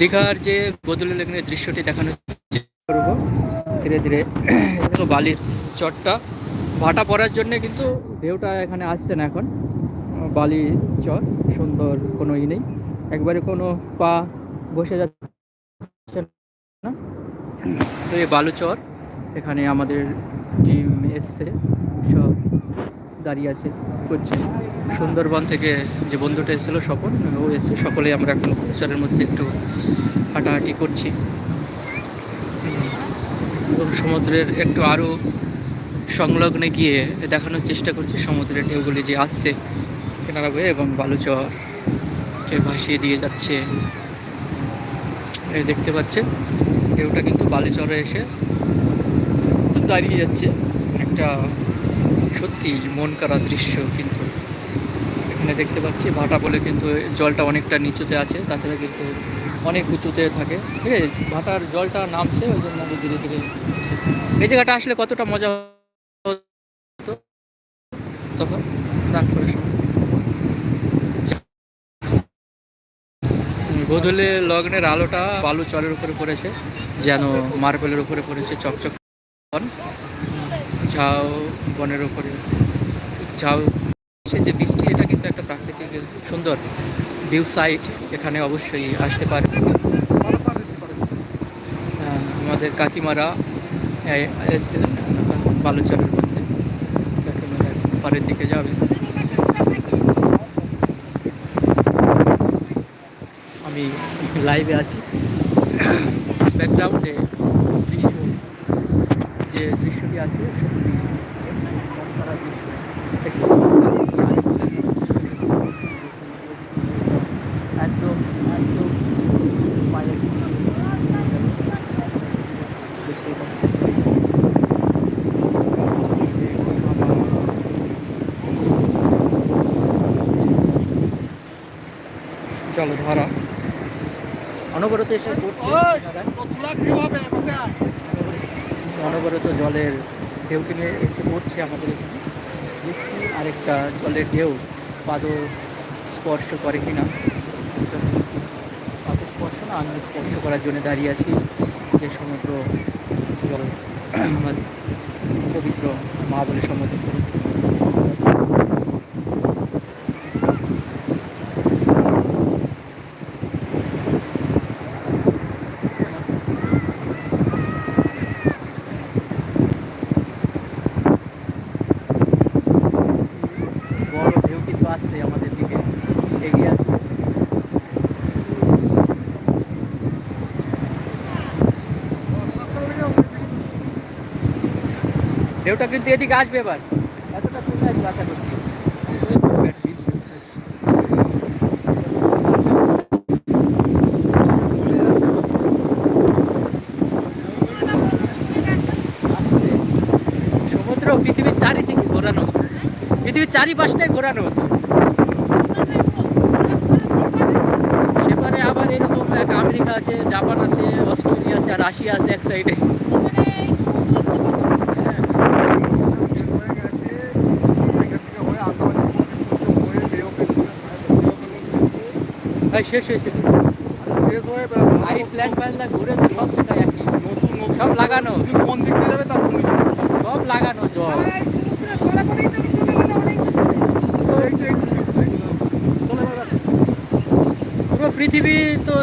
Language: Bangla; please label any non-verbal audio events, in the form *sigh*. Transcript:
দীঘার যে গোদল লেগনের দৃশ্যটি দেখানোর চেষ্টা করব। ধীরে ধীরে বালির চটটা। ভাটা পড়ার জন্য কিন্তু ঢেউটা এখানে আসছে না এখন। বালি চর সুন্দর কোনো ই নেই। একবারে কোনো পা বসে যাচ্ছে না। তো এই বালু চর এখানে আমাদের টিম এসছে। সব দাঁড়িয়ে আছে, করছে। সুন্দরবন থেকে যে বন্ধুটা এসেছিল স্বপন, ও এসে সকলেই আমরা এখন চরের মধ্যে একটু হাঁটাহাঁটি করছি। এবং সমুদ্রের একটু আরও সংলগ্নে গিয়ে দেখানোর চেষ্টা করছি সমুদ্রের ঢেউগুলি যে আসছে কেনারা বয়ে এবং বালুচর কে ভাসিয়ে দিয়ে যাচ্ছে। দেখতে পাচ্ছেন, ঢেউটা কিন্তু বালুচরে এসে দাঁড়িয়ে যাচ্ছে। একটা সত্যি মন করা দৃশ্য কিন্তু এখানে দেখতে পাচ্ছি। ভাটা বলে কিন্তু জলটা অনেকটা নিচুতে আছে, তাছাড়া কিন্তু অনেক উঁচুতে থাকে। ঠিক আছে? ভাটার জলটা নামছে, ওই জন্য ধীরে ধীরে এই জায়গাটা আসলে কতটা মজা হতো? তখন স্নান করার সময়। গোধূলি লগ্নের আলোটা বালু চলের উপরে পড়েছে, যেন মার্বেলের উপরে পড়েছে, চকচক বন। ঝাউ বনের উপরে। ঝাউ সে যে বৃষ্টি, এটা সুন্দর ভিউ সাইট এখানে অবশ্যই আসতে পারে হ্যাঁ, আমাদের কাকিমারা এসেছিলেন বালুচরের মধ্যে। কাকিমারা পাড়ের দিকে যাবে। আমি লাইভে আছি। ব্যাকগ্রাউন্ডে দৃশ্য যে দৃশ্যটি আছে সত্যি মন করা দৃশ্য একটু একদম একদম পায়ের দেখতেই পাচ্ছেন। চলো ধরা। অনবরত এসে অনবরত জলের ঢেউ টেনে এসে পড়ছে আমাদের এখানে। আরেকটা জলের ঢেউ পাদ স্পর্শ করে কিনা। পাদ স্পর্শ না আমি স্পর্শ করার জন্য দাঁড়িয়ে আছি। যে সমুদ্র জল আমার *clears throat* পবিত্র মা বলে সমুদ্র বড় ঢেউ কিন্তু আসছে আমাদের দিকে এগিয়ে আসছে ঢেউটা কিন্তু এদিকে আসবে এবার। এতটা আসবে আশা করছি। সমুদ্র পৃথিবীর চারিদিকে ঘোরানো। পৃথিবীর চারিপাশটাই ঘোরানো সেখানে আবার এরকম এক আমেরিকা আছে, জাপান আছে, অস্ট্রেলিয়া আছে, আর রাশিয়া আছে এক সাইডে ভাই শেষ হয়েছে আইসল্যান্ড ফাইসল্যান্ড ঘুরে তো সব জায়গায় একই সব লাগানো সব লাগানো জল পুরো পৃথিবী তো